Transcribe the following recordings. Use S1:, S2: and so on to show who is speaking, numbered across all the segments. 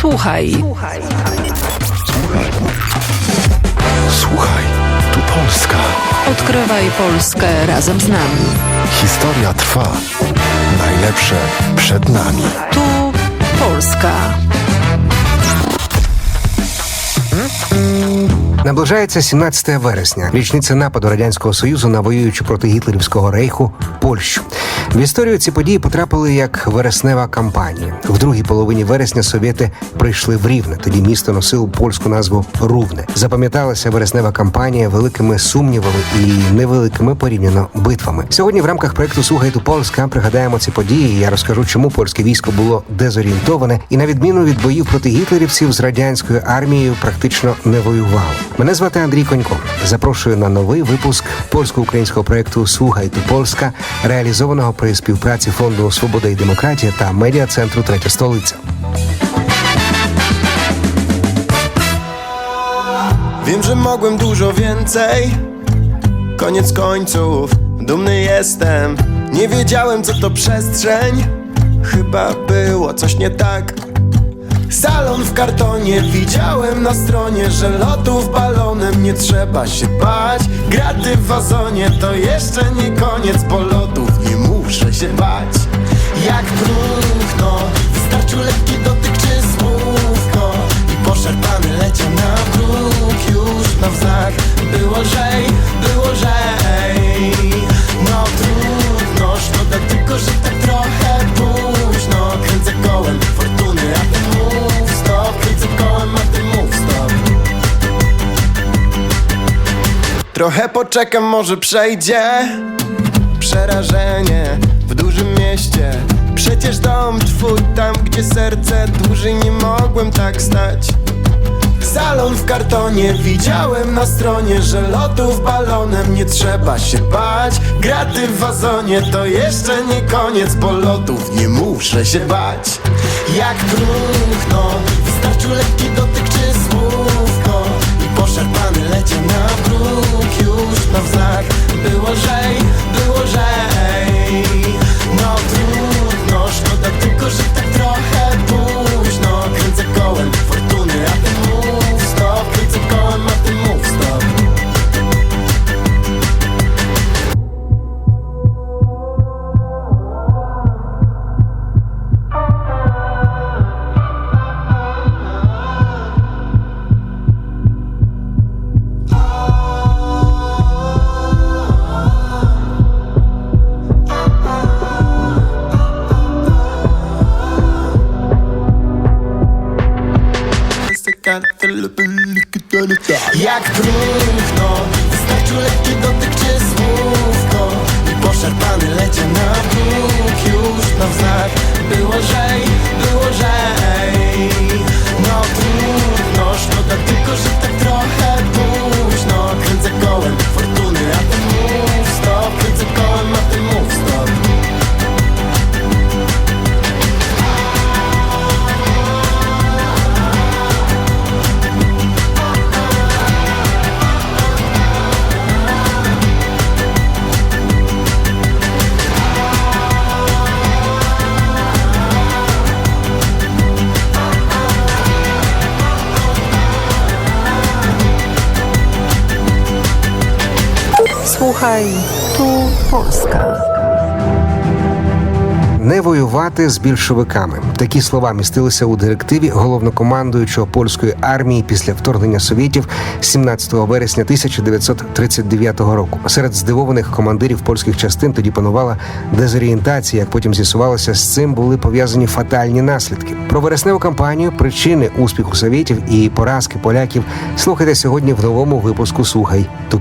S1: Słuchaj.
S2: Słuchaj, tu Polska.
S1: Odkrywaj Polskę razem z nami.
S2: Historia trwa. Najlepsze przed nami.
S1: Tu Polska.
S3: Наближається 17 вересня, річниця нападу радянського союзу на воюючу проти гітлерівського рейху Польщу. В історію ці події потрапили як вереснева кампанія. В другій половині вересня совєти прийшли в Рівне. Тоді місто носило польську назву Рувне. Запам'яталася вереснева кампанія великими сумнівами і невеликими порівняно битвами. Сьогодні в рамках проекту Слухайте Польська пригадаємо ці події. Я розкажу, чому польське військо було дезорієнтоване і на відміну від боїв проти гітлерівців з радянською армією практично не воювало. Мене звати Андрій Конько. Запрошую на новий випуск польсько-українського проекту Слухайте Польська, реалізованого при співпраці фонду Свобода і демократія та медіа центру Третя столиця.
S4: Wiem, że mogłem dużo więcej. Koniec końców, dumny jestem. Nie wiedziałem, co to przestrzeń. Chyba było coś nie tak. Salon w kartonie, widziałem na stronie, że lotów balonem nie trzeba się bać. Graty w wazonie to jeszcze nie koniec, bo lotów muszę się bać. Jak próchno, wystarczył lekki dotyk czy słówko i poszarpany leciał na bruk już na wznak. Było lżej, było lżej. No trudno, szkoda tylko, że tak trochę późno. Kręcę kołem fortuny, a ty mów stop. Kręcę kołem, a ty mów stop. Trochę poczekam, może przejdzie Przerażenie w dużym mieście. Przecież dom twój tam, gdzie serce dłużej nie mogłem tak stać. Salon w kartonie, widziałem na stronie, że lotów balonem nie trzeba się bać. Graty w wazonie to jeszcze nie koniec, bo lotów nie muszę się bać. Jak próchno, wystarczył lekki dotyk czy słówko I leciał na bruk już na wznak Było lżej, było lżej. No trudno, szkoda tylko, że tak
S1: Polska.
S3: Не воювати з більшовиками. Такі слова містилися у директиві головнокомандуючого польської армії після вторгнення совєтів 17 вересня 1939 року. Серед здивованих командирів польських частин тоді панувала дезорієнтація. Як потім з'ясувалося, з цим були пов'язані фатальні наслідки. Про вересневу кампанію, причини успіху совєтів і поразки поляків слухайте сьогодні в новому випуску Слухай ту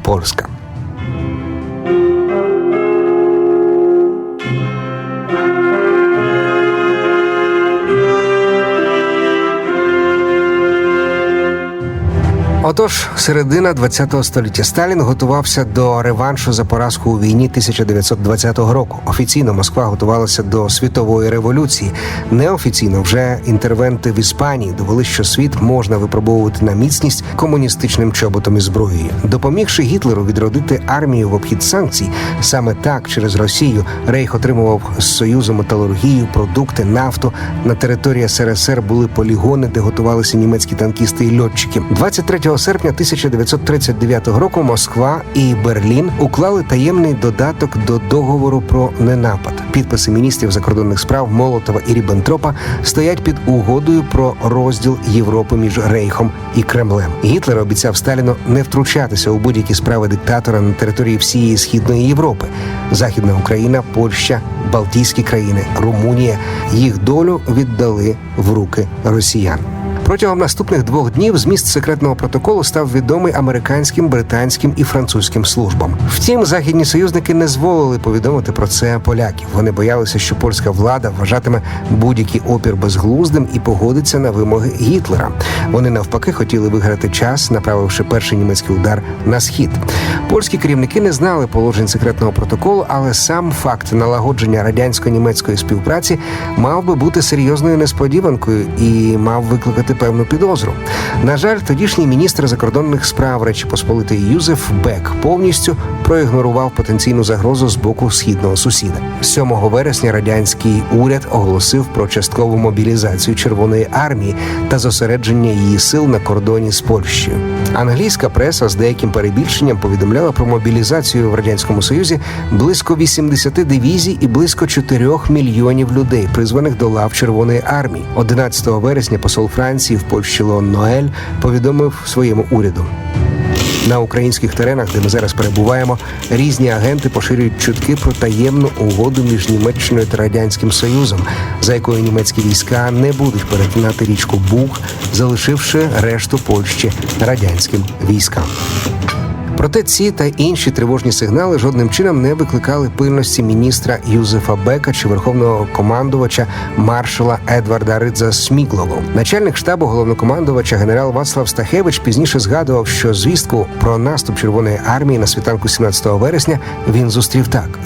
S3: Отож, середина 20-го століття Сталін готувався до реваншу за поразку у війні 1920 року. Офіційно Москва готувалася до світової революції. Неофіційно вже інтервенти в Іспанії довели, що світ можна випробовувати на міцність комуністичним чоботом і зброєю. Допомігши Гітлеру відродити армію в обхід санкцій, саме так через Росію Рейх отримував з союзу металургію, продукти, нафту. На території СРСР були полігони, де готувалися німецькі танкісти і льотчики. 23 серпня 1939 року Москва і Берлін уклали таємний додаток до договору про ненапад. Підписи міністрів закордонних справ Молотова і Ріббентропа стоять під угодою про розділ Європи між Рейхом і Кремлем. Гітлер обіцяв Сталіну не втручатися у будь-які справи диктатора на території всієї східної Європи. Західна Україна, Польща, Балтійські країни, Румунія їх долю віддали в руки росіян. Протягом наступних двох днів зміст секретного протоколу став відомий американським, британським і французьким службам. Втім, західні союзники не зволили повідомити про це поляків. Вони боялися, що польська влада вважатиме будь-який опір безглуздим і погодиться на вимоги Гітлера. Вони навпаки хотіли виграти час, направивши перший німецький удар на схід. Польські керівники не знали положень секретного протоколу, але сам факт налагодження радянсько-німецької співпраці мав би бути серйозною несподіванкою і мав викликати певну підозру. На жаль, тодішній міністр закордонних справ Речі Посполитої Юзеф Бек повністю проігнорував потенційну загрозу з боку східного сусіда. 7 вересня радянський уряд оголосив про часткову мобілізацію Червоної армії та зосередження її сил на кордоні з Польщею. Англійська преса з деяким перебільшенням повідомляла про мобілізацію в радянському союзі близько 80 дивізій і близько 4 мільйонів людей, призваних до лав Червоної армії. 11 вересня посол Франції в Польщі Лон Ноель повідомив своєму уряду. На українських теренах, де ми зараз перебуваємо, різні агенти поширюють чутки про таємну угоду між Німеччиною та радянським Союзом, за якою німецькі війська не будуть перетинати річку Буг, залишивши решту Польщі радянським військам. Проте ці та інші тривожні сигнали жодним чином не викликали пильності міністра Юзефа Бека чи верховного командувача маршала Едварда Ридза Сміглову. Начальник штабу головнокомандувача генерал Вацлав Стахевич пізніше згадував, що звістку про наступ Червоної армії на світанку 17 вересня він зустрів так.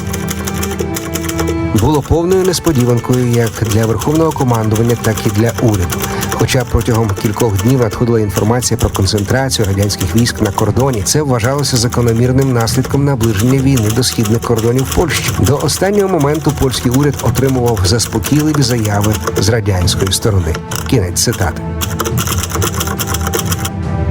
S3: Було повною несподіванкою як для верховного командування, так і для уряду. Хоча протягом кількох днів надходила інформація про концентрацію радянських військ на кордоні, це вважалося закономірним наслідком наближення війни до східних кордонів Польщі. До останнього моменту польський уряд отримував заспокійливі заяви з радянської сторони. Кінець цитати.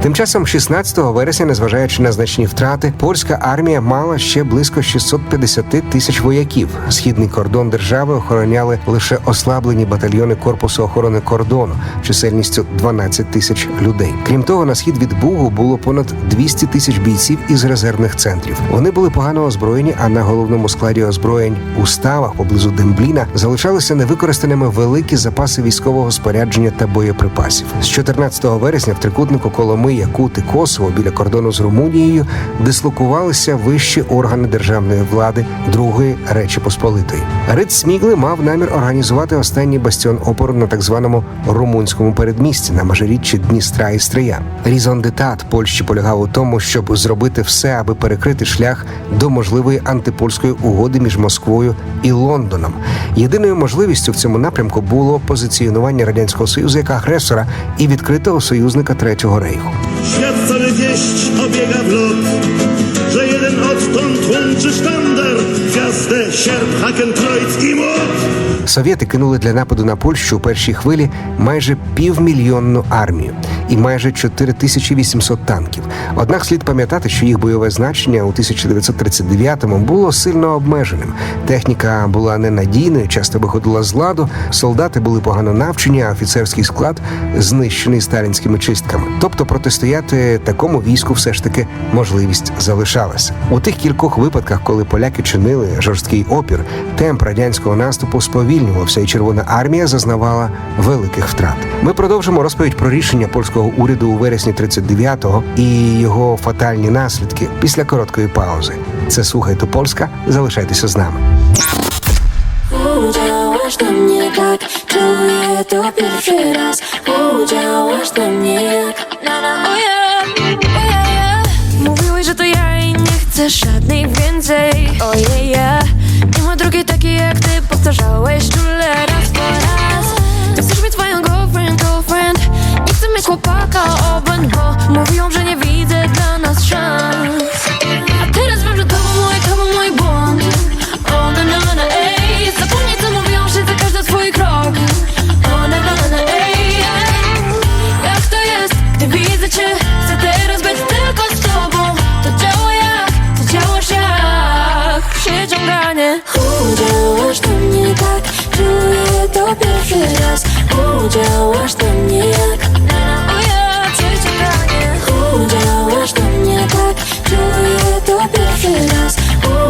S3: Тим часом, 16 вересня, незважаючи на значні втрати, польська армія мала ще близько 650 тисяч вояків. Східний кордон держави охороняли лише ослаблені батальйони корпусу охорони кордону чисельністю 12 тисяч людей. Крім того, на схід від Бугу було понад 200 тисяч бійців із резервних центрів. Вони були погано озброєні, а на головному складі озброєнь у ставах поблизу Дембліна залишалися невикористаними великі запаси військового спорядження та боєприпасів. З 14 вересня в трикутнику Коломи, Якут і Косово біля кордону з Румунією дислокувалися вищі органи державної влади Другої Речі Посполитої. Рид Смігли мав намір організувати останній бастіон опору на так званому румунському передмісті на межиріччі Дністра і Стрия. Різон детат Польщі полягав у тому, щоб зробити все, аби перекрити шлях до можливої антипольської угоди між Москвою і Лондоном. Єдиною можливістю в цьому напрямку було позиціонування радянського союзу як агресора і відкритого союзника Третього рейху.
S5: Świat cały wieść obiega w lot, że jeden odtąd łączy sztandar, gwiazdę, sierp, hakenkreuz i młot.
S3: Совєти кинули для нападу на Польщу у першій хвилі майже півмільйонну армію і майже 4800 танків. Однак слід пам'ятати, що їх бойове значення у 1939-му було сильно обмеженим. Техніка була ненадійною, часто виходила з ладу, солдати були погано навчені, а офіцерський склад знищений сталінськими чистками. Тобто протистояти такому війську все ж таки можливість залишалася. У тих кількох випадках, коли поляки чинили жорсткий опір, темп радянського наступу сповільнювався, і Червона армія зазнавала великих втрат. Ми продовжимо розповідь про рішення польського уряду у вересні 39-го і його фатальні наслідки після короткої паузи. Це слухайте Польська. Залишайтеся з нами.
S6: Udziałaś do mnie tak, czuję to pierwszy raz Udziałaś do mnie jak na na oh. Chcę żadnej więcej. Ojej, ja Nie ma drugiej takiej jak ty. Powtarzałeś czule raz po raz. Chcesz mieć twoją girlfriend, girlfriend. Nie chcę mieć chłopaka obęd Bo mówią, że nie widzę dla nas szans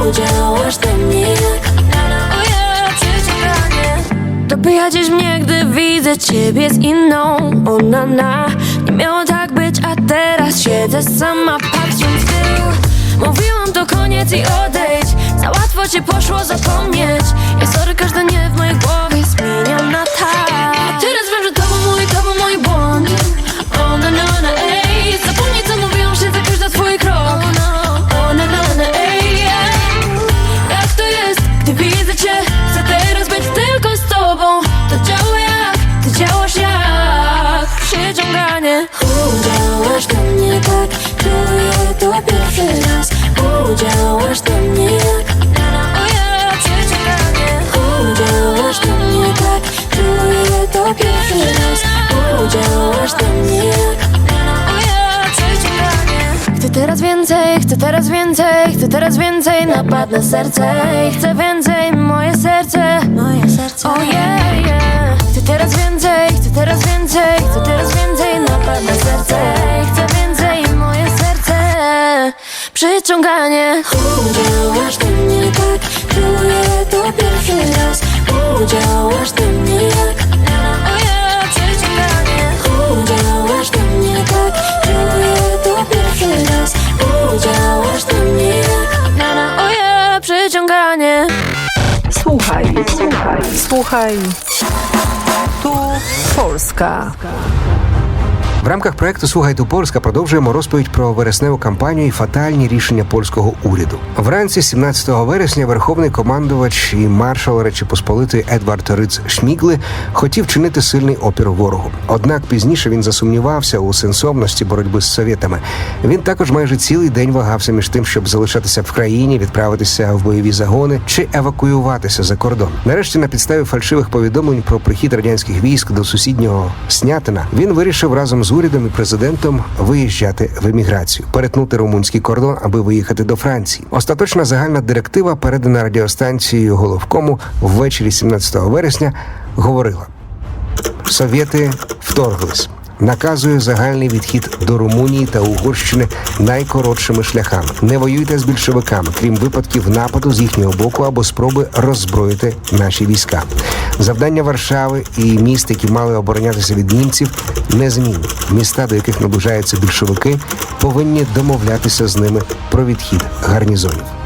S6: Udziałasz do mnie. Jak O ja, przyciąganie Dobijadziesz mnie, gdy widzę ciebie z inną. Ona na Nie miało tak być, a teraz siedzę sama patrząc w tył. Mówiłam to koniec i odejdź. Za łatwo ci poszło zapomnieć. Ja sorry, każde nie w mojej głowie zmieniam na tak. A teraz wiem, że to był mój, to był mój błąd. O na na na ej teraz więcej Chcę teraz więcej, napadnę serce I chcę więcej, moje serce. Moje serce. Oh yeah, yeah. Chcę teraz więcej, chcę teraz więcej Chcę teraz więcej, napadnę serce I chcę więcej, moje serce. Przyciąganie. Udziałasz do mnie tak Czuję to pierwszy raz. Udziałasz do mnie
S1: Słuchaj, słuchaj, słuchaj. Tu Polska.
S3: В рамках проекту Слухай ту Польська продовжуємо розповідь про вересневу кампанію і фатальні рішення польського уряду. Вранці 17 вересня верховний командувач і маршал Речі Посполитої Едвард Риц Шмігли хотів чинити сильний опір ворогу. Однак пізніше він засумнівався у сенсовності боротьби з совєтами. Він також майже цілий день вагався між тим, щоб залишатися в країні, відправитися в бойові загони чи евакуюватися за кордон. Нарешті, на підставі фальшивих повідомлень про прихід радянських військ до сусіднього Снятина, він вирішив разом з урядом і президентом виїжджати в еміграцію, перетнути румунський кордон, аби виїхати до Франції. Остаточна загальна директива, передана радіостанцією головкому ввечері 17 вересня, говорила: Совєти вторглись. Наказує загальний відхід до Румунії та Угорщини найкоротшими шляхами. Не воюйте з більшовиками, крім випадків нападу з їхнього боку або спроби роззброїти наші війська. Завдання Варшави і міст, які мали оборонятися від німців, незмінні. Міста, до яких наближаються більшовики, повинні домовлятися з ними про відхід гарнізонів.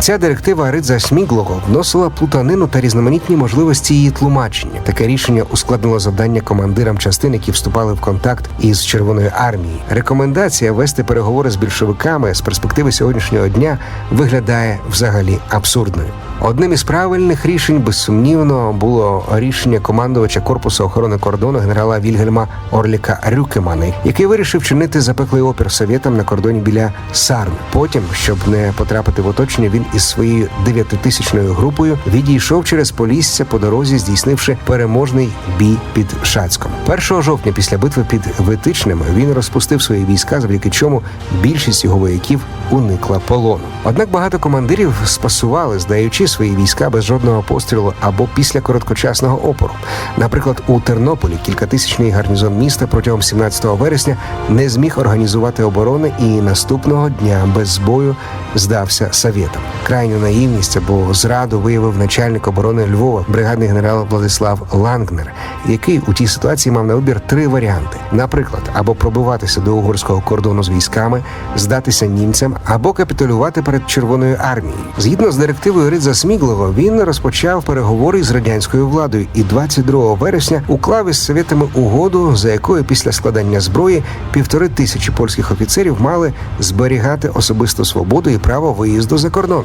S3: Ця директива Ридза Сміглого вносила плутанину та різноманітні можливості її тлумачення. Таке рішення ускладнило завдання командирам частин, які вступали в контакт із Червоною армією. Рекомендація вести переговори з більшовиками з перспективи сьогоднішнього дня виглядає взагалі абсурдною. Одним із правильних рішень, безсумнівно, було рішення командувача корпусу охорони кордону генерала Вільгельма Орліка Рюкемани, який вирішив чинити запеклий опір совєтам на кордоні біля Сарн. Потім, щоб не потрапити в оточення, він із своєю дев'ятитисячною групою відійшов через Полісся по дорозі, здійснивши переможний бій під Шацьком. 1 жовтня після битви під Витичними він розпустив свої війська, завдяки чому більшість його вояків уникла полону. Однак багато командирів спасували, здаючи свої війська без жодного пострілу або після короткочасного опору. Наприклад, у Тернополі кількатисячний гарнізон міста протягом 17 вересня не зміг організувати оборони і наступного дня без бою здався совєтам. крайню наївність або зраду виявив начальник оборони Львова, бригадний генерал Владислав Лангнер, який у тій ситуації мав на вибір три варіанти: наприклад, або пробиватися до угорського кордону з військами, здатися німцям, або капітулювати перед Червоною армією. Згідно з директивою Ридза Сміглова, він розпочав переговори з радянською владою і 22 вересня уклав із совєтами угоду, за якою після складання зброї півтори тисячі польських офіцерів мали зберігати особисту свободу і право виїзду за кордон.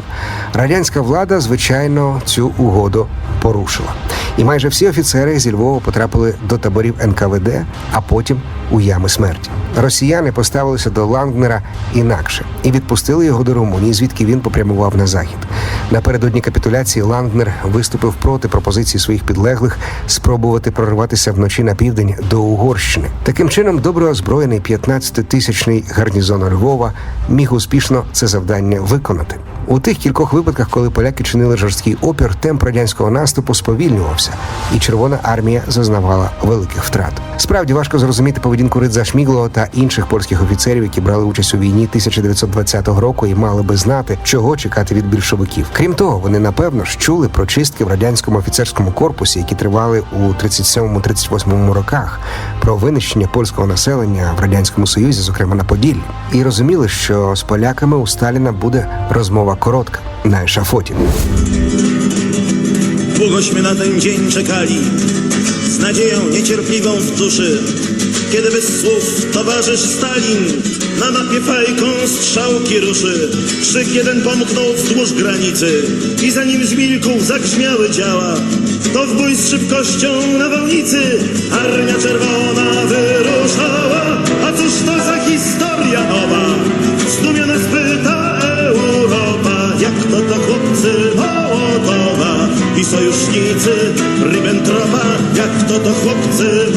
S3: Радянська влада, звичайно, цю угоду порушила. І майже всі офіцери зі Львова потрапили до таборів НКВД, а потім у ями смерті. Росіяни поставилися до Лангнера інакше і відпустили його до Румунії, звідки він попрямував на захід. Напередодні капітуляції Лангнер виступив проти пропозиції своїх підлеглих спробувати прорватися вночі на південь до Угорщини. Таким чином, добре озброєний 15-тисячний гарнізон Львова міг успішно це завдання виконати. У тих кількох випадках, коли поляки чинили жорсткий опір, темп радянського наступу сповільнювався, і Червона армія зазнавала великих втрат. Справді важко зрозуміти поведінку Ридза Шміглова та інших польських офіцерів, які брали участь у війні 1920 року і мали би знати, чого чекати від більшовиків. Крім того, вони напевно ж чули про чистки в радянському офіцерському корпусі, які тривали у 37-38 роках, про винищення польського населення в радянському союзі, зокрема на Поділлі, і розуміли, що з поляками у Сталіна буде była korotka, na eszafocie.
S5: Długośmy na ten dzień czekali, z nadzieją niecierpliwą w duszy. Kiedy bez słów towarzysz Stalin na mapie fajką strzałki ruszy. Krzyk jeden pomknął wzdłuż granicy i zanim zmilkł zagrzmiały działa. To w bój z szybkością nawałnicy Armia Czerwona wyruszała. A cóż to za historia nowa? do chłopcy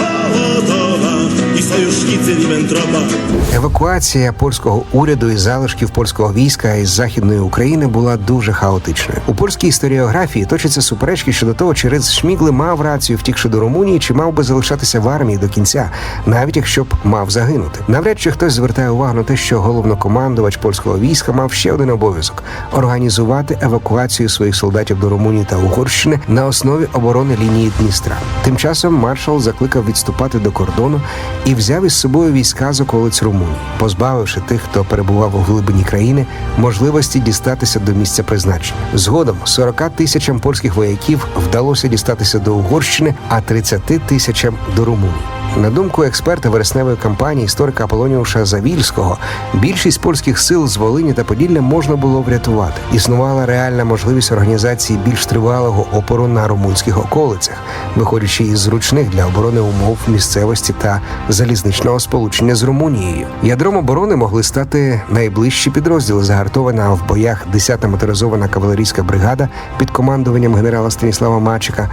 S3: Евакуація польського уряду і залишків польського війська із західної України була дуже хаотичною. У польській історіографії точаться суперечки щодо того, чи Риц Шмігли мав рацію, втікши до Румунії, чи мав би залишатися в армії до кінця, навіть якщо б мав загинути. Навряд чи хтось звертає увагу на те, що головнокомандувач польського війська мав ще один обов'язок організувати евакуацію своїх солдатів до Румунії та Угорщини на основі оборони лінії Дністра. Тим часом маршал закликав відступати до кордону і взяв із собою війська з околиць Румунії, позбавивши тих, хто перебував у глибині країни, можливості дістатися до місця призначення. Згодом 40 тисячам польських вояків вдалося дістатися до Угорщини, а 30 тисячам до Румунії. На думку експерта вересневої кампанії історика Аполоніуша Завільського, більшість польських сил з Волині та Поділля можна було врятувати. Існувала реальна можливість організації більш тривалого опору на румунських околицях, виходячи із зручних для оборони умов місцевості та залізничного сполучення з Румунією. Ядром оборони могли стати найближчі підрозділи, загартована в боях 10-та моторизована кавалерійська бригада під командуванням генерала Станіслава Мачика,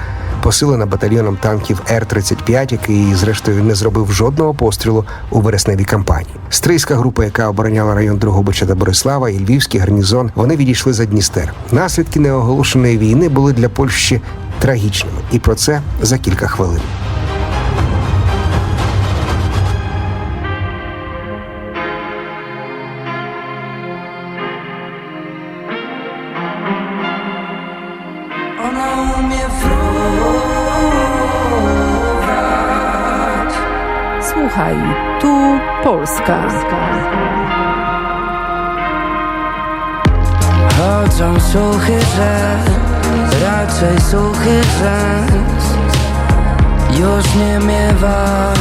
S3: посилена батальйоном танків Р-35, який, зрештою, не зробив жодного пострілу у вересневій кампанії. Стрийська група, яка обороняла район Другобича та Борислава, і Львівський гарнізон, вони відійшли за Дністер. Наслідки неоголошеної війни були для Польщі трагічними, і про це за кілька хвилин.
S1: Polska.
S7: Chodzą suchy rzek, raczej suchy rzęs Już nie miewasz.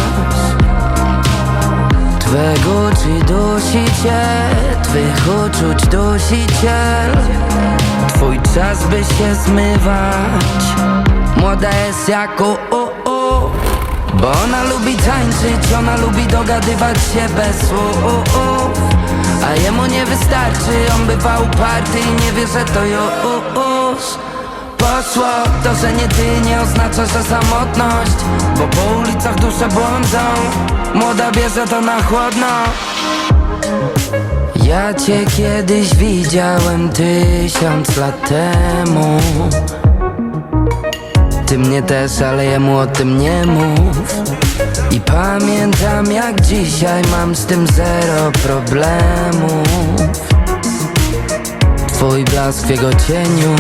S7: Twego czy dusi cię, twych uczuć dusiciel Twój czas by się zmywać. Młoda jest jak o, o, o Bo ona lubi tańczyć, ona lubi dogadywać się bez słów. A jemu nie wystarczy, on bywa uparty i nie wie, że to już. Poszło, to, że nie ty nie oznacza, że samotność. Bo po ulicach dusze błądzą Młoda bierze to na chłodno. Ja cię kiedyś widziałem tysiąc lat temu Ty mnie też, ale jemu o tym nie mów. I pamiętam jak dzisiaj mam z tym zero problemów. Twój blask w jego cieniu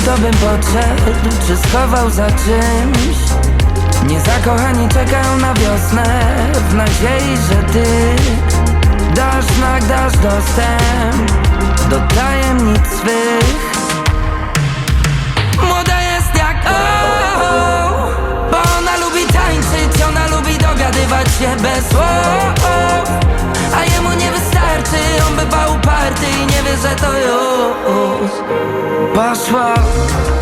S7: zobaczył to bym podszedł Czy schował za czymś. Niezakochani czekają na wiosnę W nadziei, że ty Dasz znak, dasz dostęp Do tajemnic swych. Młoda jest jak o, Bo ona lubi tańczyć, ona lubi dogadywać się bez słów. A jemu nie wystarczy, on bywa uparty i nie wie, że to już soir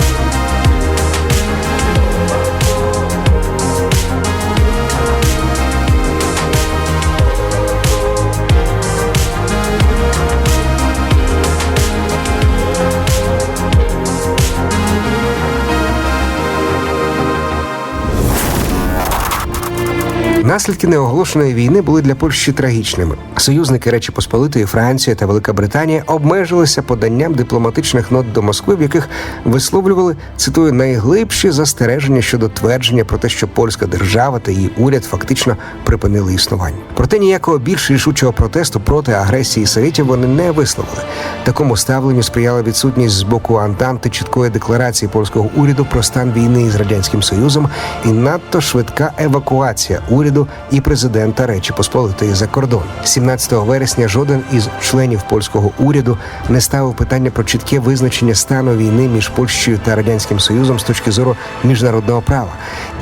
S3: Наслідки неоголошеної війни були для Польщі трагічними. Союзники Речі Посполитої, Франція та Велика Британія обмежилися поданням дипломатичних нот до Москви, в яких висловлювали цитую найглибші застереження щодо твердження про те, що польська держава та її уряд фактично припинили існування. Проте ніякого більш рішучого протесту проти агресії совєтів вони не висловили. Такому ставленню сприяла відсутність з боку Антанти чіткої декларації польського уряду про стан війни із радянським союзом і надто швидка евакуація уряду і президента Речі Посполитої за кордон. 17 вересня жоден із членів польського уряду не ставив питання про чітке визначення стану війни між Польщею та радянським союзом з точки зору міжнародного права.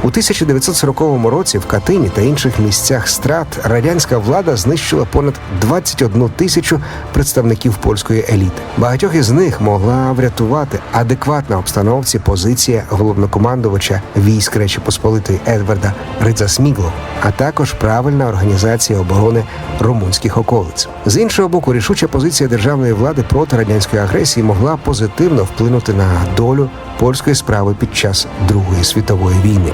S3: У 1940 році в Катині та інших місцях страт радянська влада знищила понад 21 тисячу представників польської еліти. Багатьох із них могла врятувати адекватна обстановці позиція головнокомандувача військ Речі Посполитої Едварда Ридзасмігло, а також правильна організація оборони румунських околиць. З іншого боку, рішуча позиція державної влади проти радянської агресії могла позитивно вплинути на долю польської справи під час Другої світової війни.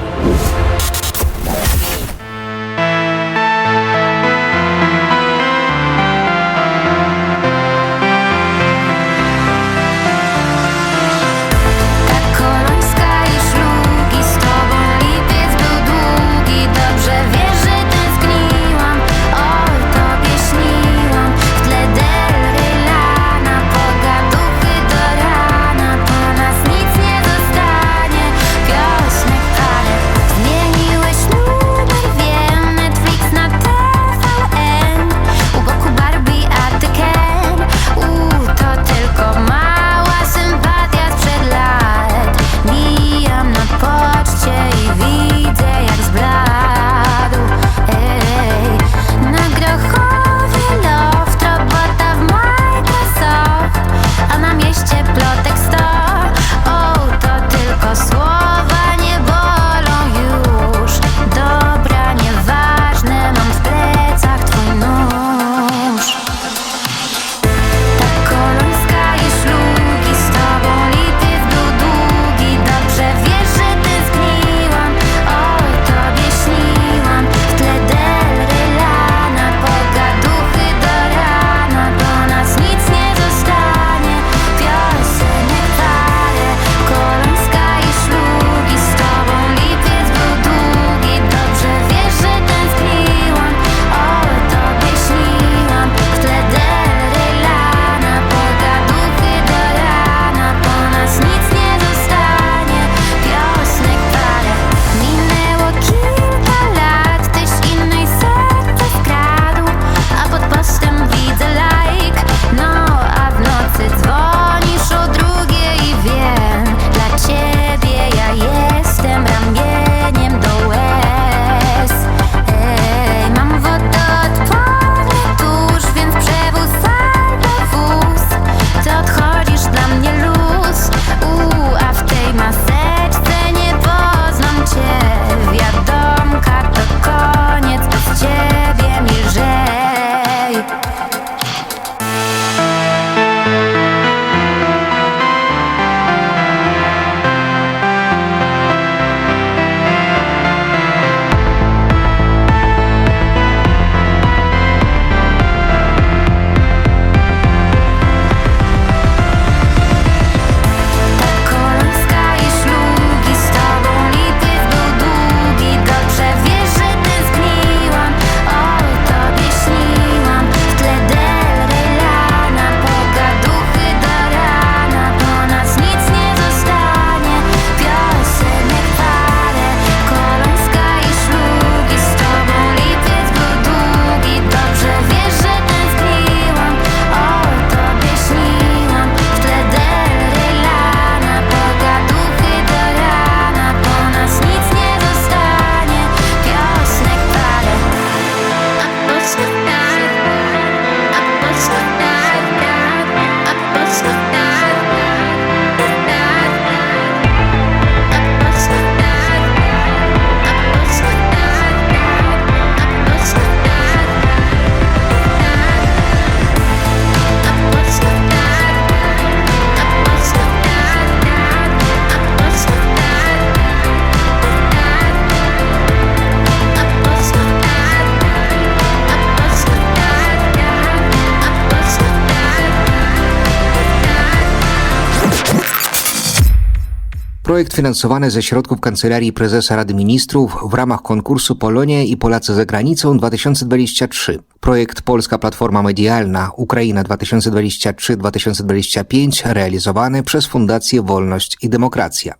S3: Projekt finansowany ze środków Kancelarii Prezesa Rady Ministrów w ramach konkursu Polonia i Polacy za granicą 2023. Projekt Polska Platforma Medialna Ukraina 2023-2025 realizowany przez Fundację Wolność i Demokracja.